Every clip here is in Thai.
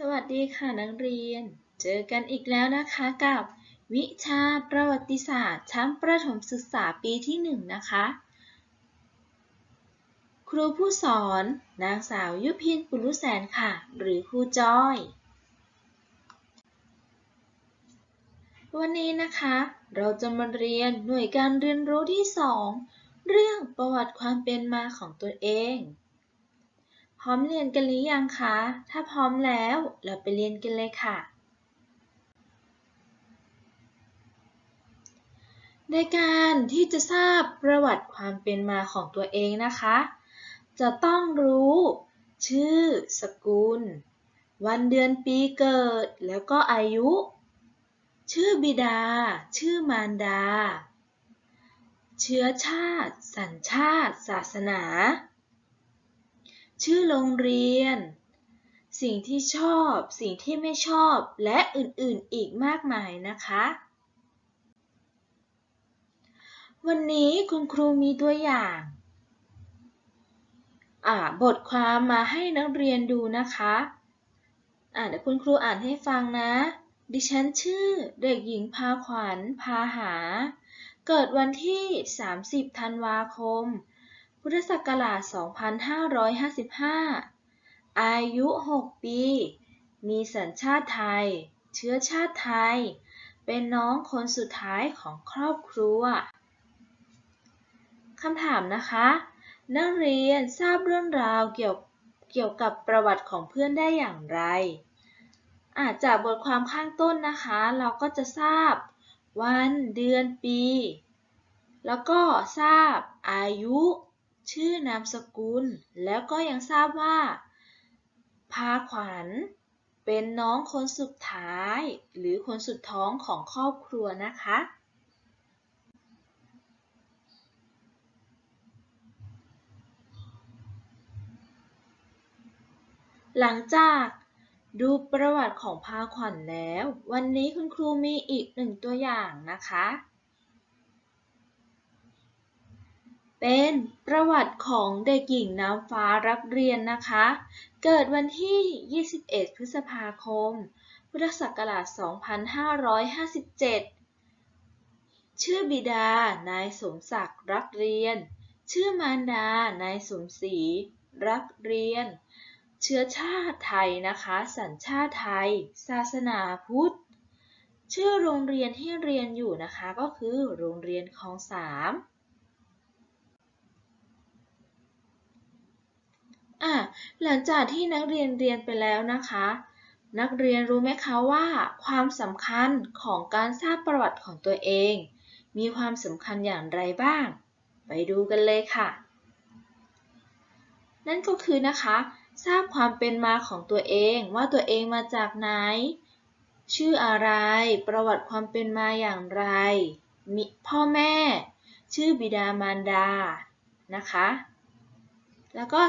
สวัสดีค่ะนักเรียน เจอกันอีกแล้วนะคะกับ วิชาประวัติศาสตร์ชั้นประถมศึกษาปีที่หนึ่งนะคะ ครูผู้สอน นางสาวยุพินปุรุแสนค่ะ หรือครูจอย วันนี้นะคะ เราจะมาเรียนหน่วยการเรียนรู้ที่สองเรื่องประวัติความเป็นมาของตัวเอง ร้อมเรียนกันหรือยังคะ ถ้าพร้อมแล้ว เราไปเรียนกันเลยค่ะ ในการที่จะทราบประวัติความเป็นมาของตัวเองนะคะ จะต้องรู้ ชื่อ สกุล วันเดือนปีเกิด แล้วก็อายุ ชื่อบิดา ชื่อมารดา เชื้อชาติ สัญชาติ ศาสนา ชื่อโรงเรียน สิ่งที่ชอบ สิ่งที่ไม่ชอบ และอื่นๆ อีกมากมายนะคะ วันนี้คุณครูมีตัวอย่างบทความมาให้นักเรียนดูนะคะอ่าเดี๋ยวคุณครูอ่านให้ฟังนะ ดิฉันชื่อเด็กหญิงพาขวัญพาหา เกิดวันที่ 30 ธันวาคม พุทธศักราช 2555 อายุ 6 ปี มีสัญชาติไทย เชื้อชาติไทย เป็นน้องคนสุดท้ายของครอบครัว คำถามนะคะ นักเรียนทราบเรื่องราวเกี่ยวเกี่ยวกับประวัติของเพื่อนได้อย่างไร อาจจากบทความข้างต้นนะคะ เราก็จะทราบ วันเดือนปี แล้วก็ทราบอายุ ชื่อนามสกุล แล้วก็ยังทราบว่า พาขวัญ เป็นน้องคนสุดท้าย หรือคนสุดท้องของครอบครัวนะคะ หลังจากดูประวัติของพาขวัญแล้ว วันนี้คุณครูมีอีกหนึ่งตัวอย่างนะคะ เป็นประวัติของเด็กหญิงน้ำฟ้ารับเรียนนะคะ เกิดวันที่ 21 พฤษภาคม พุทธศักราช 2557 ชื่อบิดา นายสมศักดิ์รักเรียน ชื่อมารดา นายสมศรีรักเรียน เชื้อชาติไทยนะคะ สัญชาติไทย ศาสนาพุทธ ชื่อโรงเรียนที่เรียนอยู่นะคะก็คือโรงเรียนคลองสาม อะหลังจากที่นักเรียนเรียนไปแล้วนะคะ นักเรียนรู้ไหมคะว่า ความสำคัญของการทราบประวัติของตัวเอง มีความสำคัญอย่างไรบ้าง ไปดูกันเลยค่ะ นั่นก็คือนะคะ ทราบความเป็นมาของตัวเองว่าตัวเองมาจากไหน ชื่ออะไร ประวัติความเป็นมาอย่างไรมีพ่อแม่ ชื่อบิดามารดานะคะ แล้วก็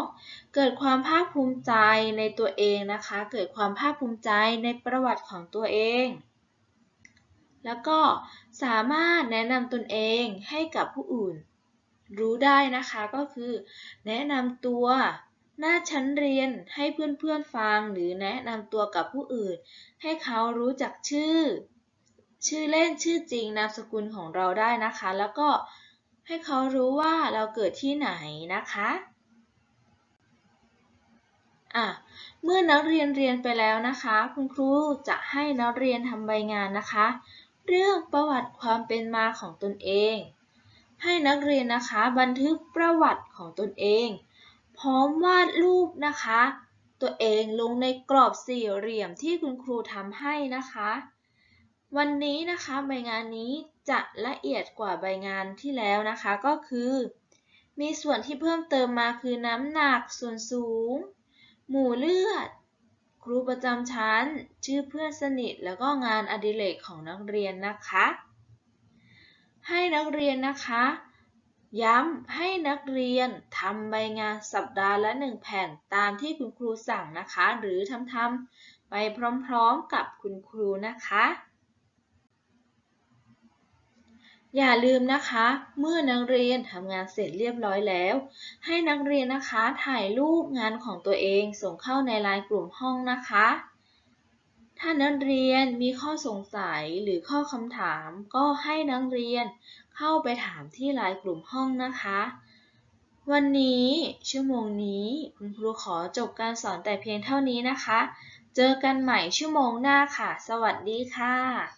2. เกิดความภาคภูมิใจในตัวเองนะคะ เกิดความภาคภูมิใจในประวัติของตัวเอง แล้วก็สามารถแนะนำตนเองให้กับผู้อื่น รู้ได้นะคะก็คือ แนะนำตัวหน้าชั้นเรียนให้เพื่อนๆฟังหรือแนะนำตัวกับผู้อื่น ให้เขารู้จักชื่อ ชื่อเล่นชื่อจริงนามสกุลของเราได้นะคะ แล้วก็ ให้เขารู้ว่าเราเกิดที่ไหนนะคะอะเมื่อนักเรียนเรียนไปแล้วนะคะ คุณครูจะให้นักเรียนทำใบงานนะคะ เรื่องประวัติความเป็นมาของตนเอง ให้นักเรียนนะคะบันทึกประวัติของตนเอง พร้อมวาดรูปนะคะ ตัวเองลงในกรอบสี่เหลี่ยมที่คุณครูทำให้นะคะ วันนี้นะคะใบงานนี้จะละเอียดกว่าใบงานที่แล้วนะคะก็คือ มีส่วนที่เพิ่มเติมมาคือน้ำหนักส่วนสูง หมู่เลือด ครูประจำชั้น ชื่อเพื่อนสนิท แล้วก็งานอดิเรกของนักเรียนนะคะ ให้นักเรียนนะคะ ย้ำให้นักเรียนทำใบงานสัปดาห์ละหนึ่งแผ่นตามที่คุณครูสั่งนะคะ หรือทำทำไปพร้อมๆกับคุณครูนะคะ อย่าลืมนะคะ เมื่อนักเรียนทำงานเสร็จเรียบร้อยแล้ว ให้นักเรียนนะคะถ่ายรูปงานของตัวเองส่งเข้าในไลน์กลุ่มห้องนะคะ ถ้านักเรียนมีข้อสงสัยหรือข้อคำถาม ก็ให้นักเรียนเข้าไปถามที่ไลน์กลุ่มห้องนะคะ วันนี้ชั่วโมงนี้คุณครูขอจบการสอนแต่เพียงเท่านี้นะคะ เจอกันใหม่ชั่วโมงหน้าค่ะ สวัสดีค่ะ